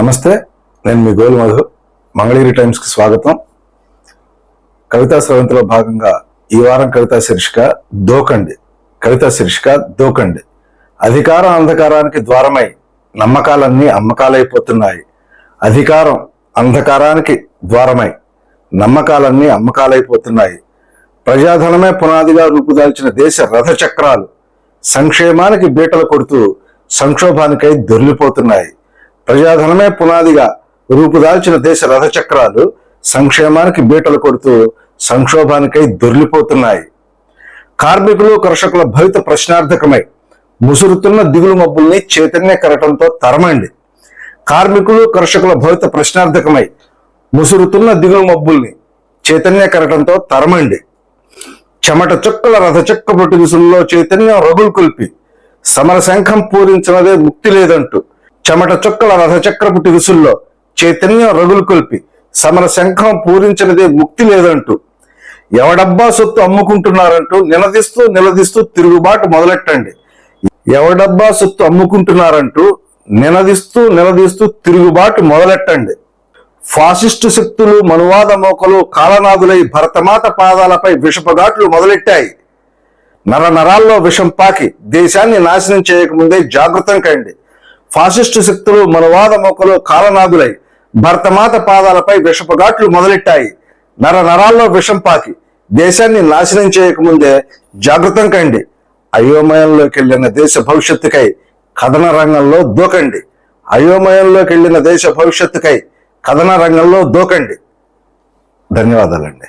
నమస్తే నేను మీ గోల్ మధు మంగళగిరి టైమ్స్కి స్వాగతం. కవితా స్రవంతిలో భాగంగా ఈ వారం కవితా శీర్షిక దోకండి. కవితా శీర్షిక దోకండి. అధికారం అంధకారానికి ద్వారమై నమ్మకాలన్నీ అమ్మకాలైపోతున్నాయి. అధికారం అంధకారానికి ద్వారమై నమ్మకాలన్నీ అమ్మకాలైపోతున్నాయి. ప్రజాధనమే పునాదిగా రూపుదాల్చిన దేశ రథచక్రాలు సంక్షేమానికి బీటలు కొడుతూ సంక్షోభానికై దొర్లిపోతున్నాయి. ప్రజాధనమే పునాదిగా రూపుదాల్చిన దేశ రథచక్రాలు సంక్షేమానికి బీటలు కొడుతూ సంక్షోభానికై దొర్లిపోతున్నాయి. కార్మికులు కర్షకుల భవిత ప్రశ్నార్థకమై ముసురుతున్న దిగులు మబ్బుల్ని చైతన్య కరటంతో తరమండి. కార్మికులు కర్షకుల భవిత ప్రశ్నార్థకమై ముసురుతున్న దిగులు మబ్బుల్ని చైతన్య కరటంతో తరమండి. చెమట చుక్కల రథచక్క పొట్టుగుసుల్లో చైతన్యం రగులు కొల్పి. సమర శంఖం పూరించినదే ముక్తి లేదంటూ చెమట చుక్కల రథచక్రపు పుట్టుగుసుల్లో చైతన్యం రగులు కొల్పి సమర శంఖం పూరించినదే ముక్తి లేదంటూ. ఎవడబ్బా సొత్తు అమ్ముకుంటున్నారంటూ నిలదీస్తూ నిలదీస్తూ తిరుగుబాటు మొదలెట్టండి. ఎవడబ్బా సొత్తు అమ్ముకుంటున్నారంటూ నిలదీస్తూ నిలదీస్తూ తిరుగుబాటు మొదలెట్టండి. ఫాసిస్టు శక్తులు మనువాద మోకలు కాలనాదులై భరతమాత పాదాలపై విషపఘాట్లు మొదలెట్టాయి. నర నరాల్లో విషం పాకి దేశాన్ని నాశనం చేయకముందే జాగృతం కండి. ఫాసిస్టు శక్తులు మనువాద మొక్కలు కాలనాగులై భర్తమాత పాదాలపై విషపఘాట్లు మొదలెట్టాయి. నర నరాల్లో విషం పాకి దేశాన్ని నాశనం చేయకముందే జాగృతం కండి. అయోమయంలోకి వెళ్ళిన దేశ భవిష్యత్తుకై కథన రంగంలో దూకండి. అయోమయంలోకి వెళ్ళిన దేశ భవిష్యత్తుకై కథన రంగంలో దూకండి. ధన్యవాదాలండి.